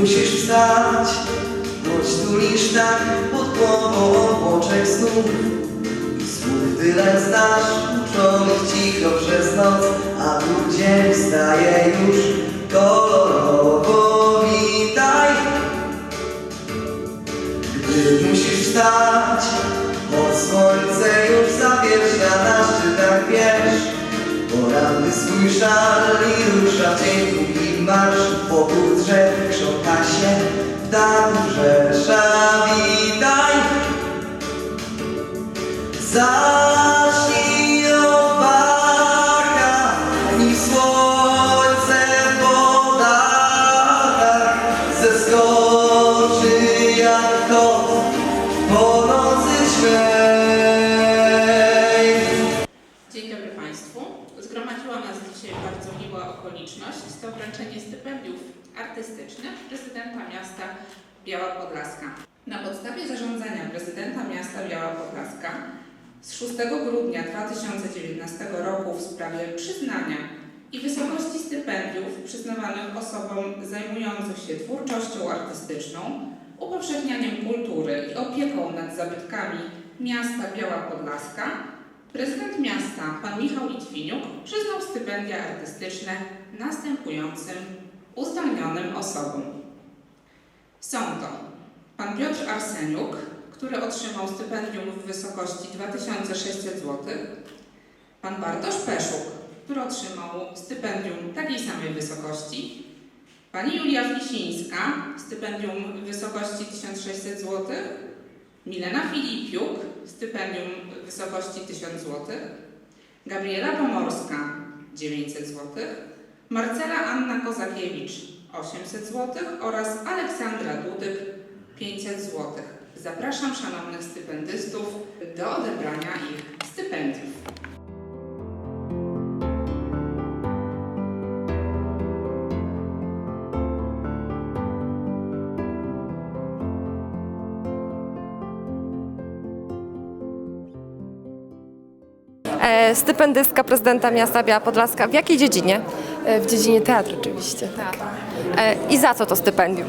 Musisz wstać, choć tulisz tak pod głową obłoczek snów słów tyle znasz, uczonych cicho przez noc, a tu dzień wstaje już kolorowo. Rzesza. Witaj! Zacznij owaga i słońce w wodach zeskoczy jak kot prezydenta miasta Biała Podlaska. Na podstawie zarządzenia prezydenta miasta Biała Podlaska z 6 grudnia 2019 roku w sprawie przyznania i wysokości stypendiów przyznawanych osobom zajmującym się twórczością artystyczną, upowszechnianiem kultury i opieką nad zabytkami miasta Biała Podlaska Prezydent miasta, pan Michał Litwiniuk, przyznał stypendia artystyczne następującym uzdolnionym osobom. Są to pan Piotr Arseniuk, który otrzymał stypendium w wysokości 2600 zł, pan Bartosz Peszuk, który otrzymał stypendium takiej samej wysokości, pani Julia Flisińska, stypendium w wysokości 1600 zł, Milena Filipiuk, stypendium w wysokości 1000 zł, Gabriela Pomorska 900 zł, Marcela Anna Kozakiewicz 800 zł oraz Aleksandra Dudyk 500 zł. Zapraszam szanownych stypendystów do odebrania ich stypendiów. Stypendystka prezydenta miasta Biała Podlaska. W jakiej dziedzinie? E, W dziedzinie teatru oczywiście. E, I za co to stypendium?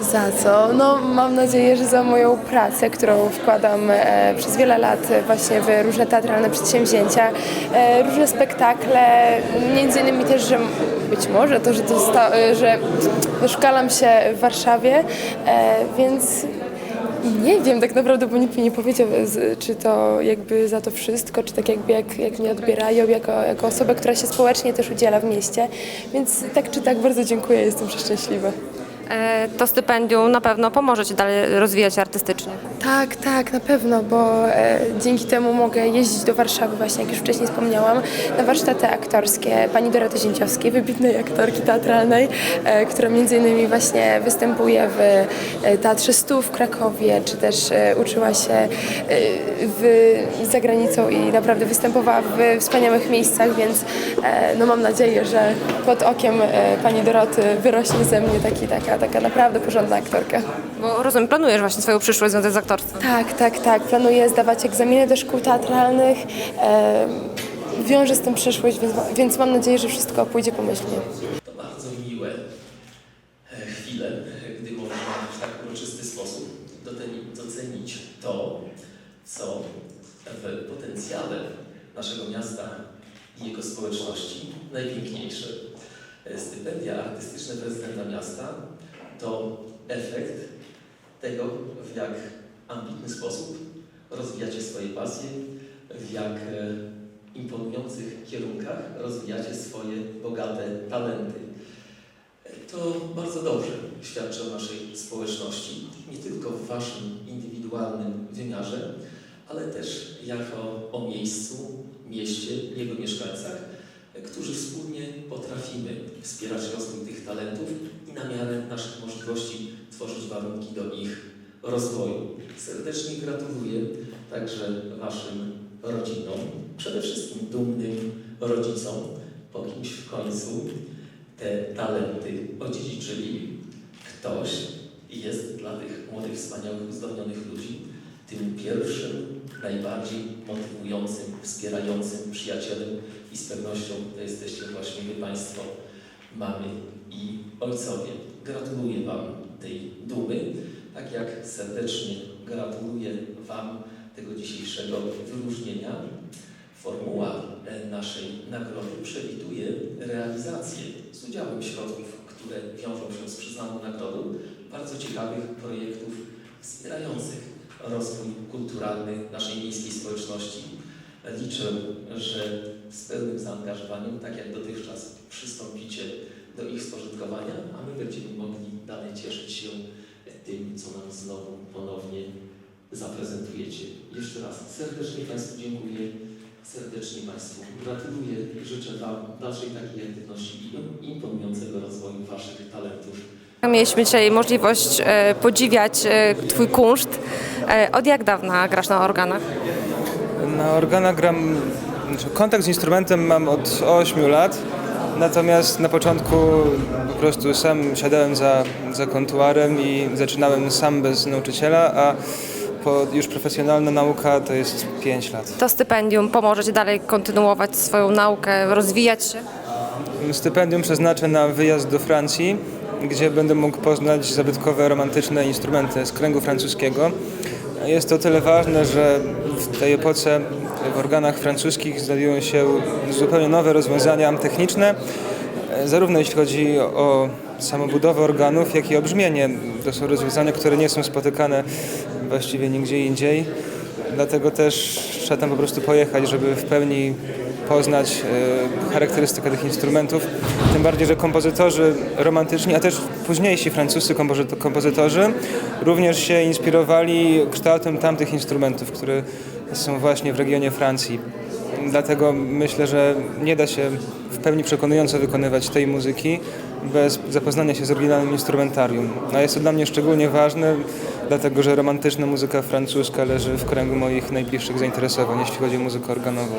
Za co? No mam nadzieję, że za moją pracę, którą wkładam e, przez wiele lat e, właśnie w różne teatralne przedsięwzięcia, e, różne spektakle, między innymi też, że być może to, że, dosta, e, że doszkalam się w Warszawie, e, więc nie wiem tak naprawdę, bo nikt mi nie powiedział, z- czy to jakby za to wszystko, czy tak jakby jak, jak mnie odbierają jako, jako osobę, która się społecznie też udziela w mieście. Więc tak czy tak bardzo dziękuję, jestem przeszczęśliwa. E, to stypendium na pewno pomoże Ci dalej rozwijać się artystycznie. Tak, tak, na pewno, bo e, dzięki temu mogę jeździć do Warszawy właśnie, jak już wcześniej wspomniałam, na warsztaty aktorskie pani Doroty Zięciowskiej, wybitnej aktorki teatralnej, e, która między innymi właśnie występuje w e, Teatrze Stu w Krakowie, czy też e, uczyła się e, w, za granicą i naprawdę występowała w wspaniałych miejscach, więc e, no mam nadzieję, że pod okiem e, pani Doroty wyrośnie ze mnie taki, taka, taka naprawdę porządna aktorka. Bo rozumiem, planujesz właśnie swoją przyszłość związać z aktorstwem. Tak, tak, tak. Planuję zdawać egzaminy do szkół teatralnych. E, wiążę z tym przyszłość, więc, więc mam nadzieję, że wszystko pójdzie pomyślnie. To bardzo miłe e, chwile, gdy można w tak uroczysty sposób doceni- docenić to, co w potencjale naszego miasta i jego społeczności najpiękniejsze. E, Stypendia artystyczne prezydenta miasta to efekt tego, w jak ambitny sposób rozwijacie swoje pasje, w jak e, imponujących kierunkach rozwijacie swoje bogate talenty. To bardzo dobrze świadczy o naszej społeczności, nie tylko w Waszym indywidualnym wymiarze, ale też jako o miejscu, mieście, jego mieszkańcach, którzy wspólnie potrafimy wspierać rozwój tych talentów na miarę naszych możliwości tworzyć warunki do ich rozwoju. Serdecznie gratuluję także Waszym rodzinom, przede wszystkim dumnym rodzicom, po kimś w końcu te talenty odziedziczyli. Ktoś jest dla tych młodych, wspaniałych, uzdolnionych ludzi tym pierwszym, najbardziej motywującym, wspierającym przyjacielem i z pewnością to jesteście właśnie Wy Państwo, mamy i ojcowie. Gratuluję Wam tej dumy, tak jak serdecznie gratuluję Wam tego dzisiejszego wyróżnienia. Formuła naszej nagrody przewiduje realizację z udziałem środków, które wiążą się z przyznaną nagrodą, bardzo ciekawych projektów wspierających rozwój kulturalny naszej miejskiej społeczności. Liczę, że z pełnym zaangażowaniem, tak jak dotychczas, przystąpicie do ich spożytkowania, a my będziemy mogli dalej cieszyć się tym, co nam znowu ponownie zaprezentujecie. Jeszcze raz serdecznie Państwu dziękuję, serdecznie Państwu gratuluję i życzę Wam dalszej takiej aktywności i imponującego rozwoju Waszych talentów. Mieliśmy dzisiaj możliwość e, podziwiać e, Twój kunszt. E, Od jak dawna grasz na organach? Na organach gram, znaczy kontakt z instrumentem mam od 8 lat, natomiast na początku po prostu sam siadałem za, za kontuarem i zaczynałem sam bez nauczyciela, a po, już profesjonalna nauka to jest 5 lat. To stypendium pomoże Ci dalej kontynuować swoją naukę, rozwijać się? Stypendium przeznaczę na wyjazd do Francji, gdzie będę mógł poznać zabytkowe, romantyczne instrumenty z kręgu francuskiego. Jest to tyle ważne, że w tej epoce w organach francuskich znajdują się zupełnie nowe rozwiązania techniczne, e, zarówno jeśli chodzi o samobudowę organów, jak i o brzmienie. To są rozwiązania, które nie są spotykane właściwie nigdzie indziej. Dlatego też trzeba tam po prostu pojechać, żeby w pełni poznać e, charakterystykę tych instrumentów. Tym bardziej, że kompozytorzy romantyczni, a też późniejsi francuscy kompozy- kompozytorzy również się inspirowali kształtem tamtych instrumentów, które są właśnie w regionie Francji. Dlatego myślę, że nie da się w pełni przekonująco wykonywać tej muzyki bez zapoznania się z oryginalnym instrumentarium. A jest to dla mnie szczególnie ważne, dlatego że romantyczna muzyka francuska leży w kręgu moich najbliższych zainteresowań, jeśli chodzi o muzykę organową.